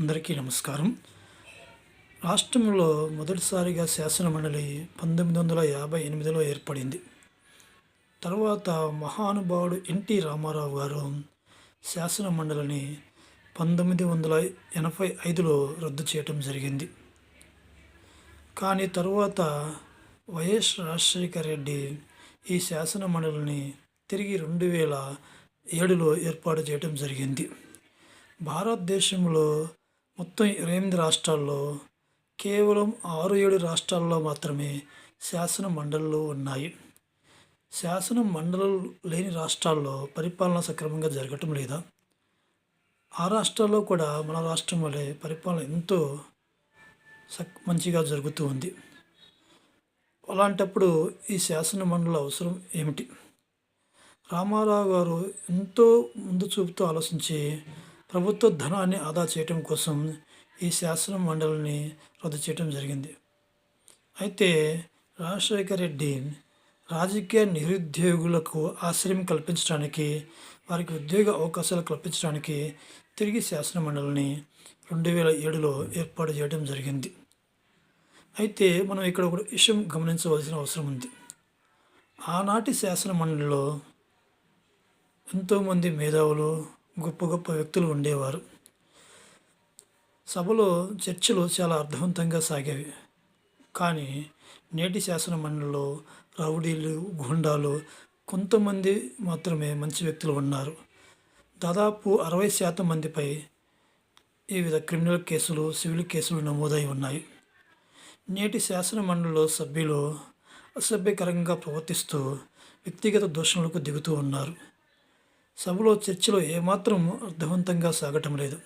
అందరికీ నమస్కారం. రాష్ట్రంలో మొదటిసారిగా శాసనమండలి పంతొమ్మిది వందల యాభై ఎనిమిదిలో ఏర్పడింది. తర్వాత మహానుభావుడు ఎన్టీ రామారావు గారు శాసన మండలిని పంతొమ్మిది వందల ఎనభై ఐదులో రద్దు చేయటం జరిగింది. కానీ తరువాత వైఎస్ రాజశేఖర రెడ్డి ఈ శాసన మండలిని తిరిగి రెండు వేల ఏడులో ఏర్పాటు చేయడం జరిగింది. భారతదేశంలో మొత్తం ఇరవై ఎనిమిది రాష్ట్రాల్లో కేవలం ఆరు ఏడు రాష్ట్రాల్లో మాత్రమే శాసన మండళ్ళు ఉన్నాయి. శాసన మండలు లేని రాష్ట్రాల్లో పరిపాలన సక్రమంగా జరగటం లేదా? ఆ రాష్ట్రాల్లో కూడా మన రాష్ట్రం వలె పరిపాలన ఎంతో సక్ మంచిగా జరుగుతూ ఉంది. అలాంటప్పుడు ఈ శాసన మండలి అవసరం ఏమిటి? రామారావు గారు ఎంతో ముందు చూపుతూ ఆలోచించి ప్రభుత్వ ధనాన్ని ఆదా చేయటం కోసం ఈ శాసన మండలిని రద్దు చేయడం జరిగింది. అయితే రాజశేఖర రెడ్డి రాజకీయ నిరుద్యోగులకు ఆశ్రయం కల్పించడానికి వారికి ఉద్యోగ అవకాశాలు కల్పించడానికి తిరిగి శాసన మండలిని రెండు వేల ఏడులో ఏర్పాటు చేయడం జరిగింది. అయితే మనం ఇక్కడ ఒక విషయం గమనించవలసిన అవసరం ఉంది. ఆనాటి శాసన మండలిలో ఎంతోమంది మేధావులు గొప్ప గొప్ప వ్యక్తులు ఉండేవారు. సభలో చర్చలు చాలా అర్థవంతంగా సాగేవి. కానీ నేటి శాసన మండలిలో రౌడీలు గుండాలు కొంతమంది మాత్రమే మంచి వ్యక్తులు ఉన్నారు. దాదాపు అరవై శాతం మందిపై వివిధ క్రిమినల్ కేసులు సివిల్ కేసులు నమోదై ఉన్నాయి. నేటి శాసన మండలిలో సభ్యులు అసభ్యకరంగా ప్రవర్తిస్తూ వ్యక్తిగత దూషణలకు దిగుతూ ఉన్నారు. సభలో చర్చలో ఏమాత్రం అర్థవంతంగా సాగటం లేదు.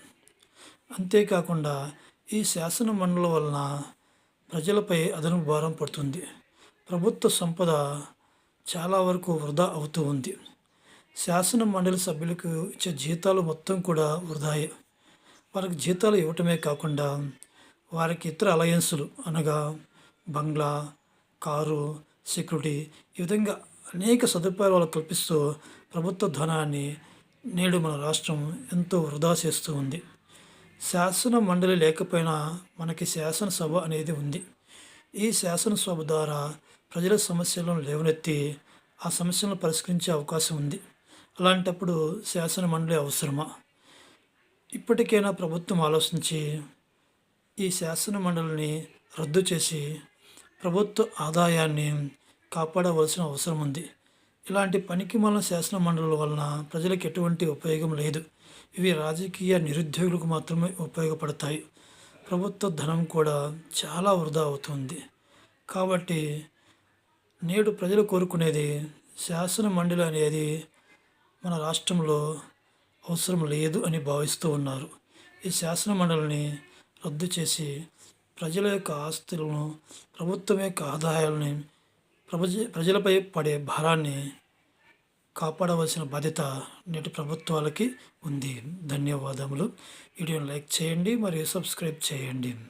అంతేకాకుండా ఈ శాసన మండలి వలన ప్రజలపై అదనపు భారం పడుతుంది. ప్రభుత్వ సంపద చాలా వరకు వృధా అవుతూ ఉంది. శాసన మండలి సభ్యులకు ఇచ్చే జీతాలు మొత్తం కూడా వృధాయే. వారికి జీతాలు ఇవ్వటమే కాకుండా వారికి ఇతర అలయన్సులు అనగా బంగ్లా కారు సెక్యూరిటీ ఈ విధంగా అనేక సదుపాయాలు వాళ్ళు కల్పిస్తూ ప్రభుత్వ ధనాన్ని నేడు మన రాష్ట్రం ఎంతో వృధా చేస్తూ ఉంది. శాసన మండలి లేకపోయినా మనకి శాసనసభ అనేది ఉంది. ఈ శాసనసభ ద్వారా ప్రజల సమస్యలను లేవనెత్తి ఆ సమస్యలను పరిష్కరించే అవకాశం ఉంది. అలాంటప్పుడు శాసన మండలి అవసరమా? ఇప్పటికైనా ప్రభుత్వం ఆలోచించి ఈ శాసన మండలిని రద్దు చేసి ప్రభుత్వ ఆదాయాన్ని కాపాడవలసిన అవసరం ఉంది. ఇలాంటి పనికి మన శాసన మండలి వలన ప్రజలకు ఎటువంటి ఉపయోగం లేదు. ఇవి రాజకీయ నిరుద్యోగులకు మాత్రమే ఉపయోగపడతాయి. ప్రభుత్వ ధనం కూడా చాలా వృధా అవుతుంది. కాబట్టి నేడు ప్రజలు కోరుకునేది శాసన మండలి అనేది మన రాష్ట్రంలో అవసరం లేదు అని భావిస్తూ ఉన్నారు. ఈ శాసన మండలిని రద్దు చేసి ప్రజల యొక్క ఆస్తులను ప్రభుత్వం యొక్క ఆదాయాలని ప్రపంచ ప్రజలపై పడే భారాన్ని కాపాడవలసిన బాధ్యత నేటి ప్రభుత్వాలకి ఉంది. ధన్యవాదములు. వీడియోని లైక్ చేయండి మరియు సబ్స్క్రైబ్ చేయండి.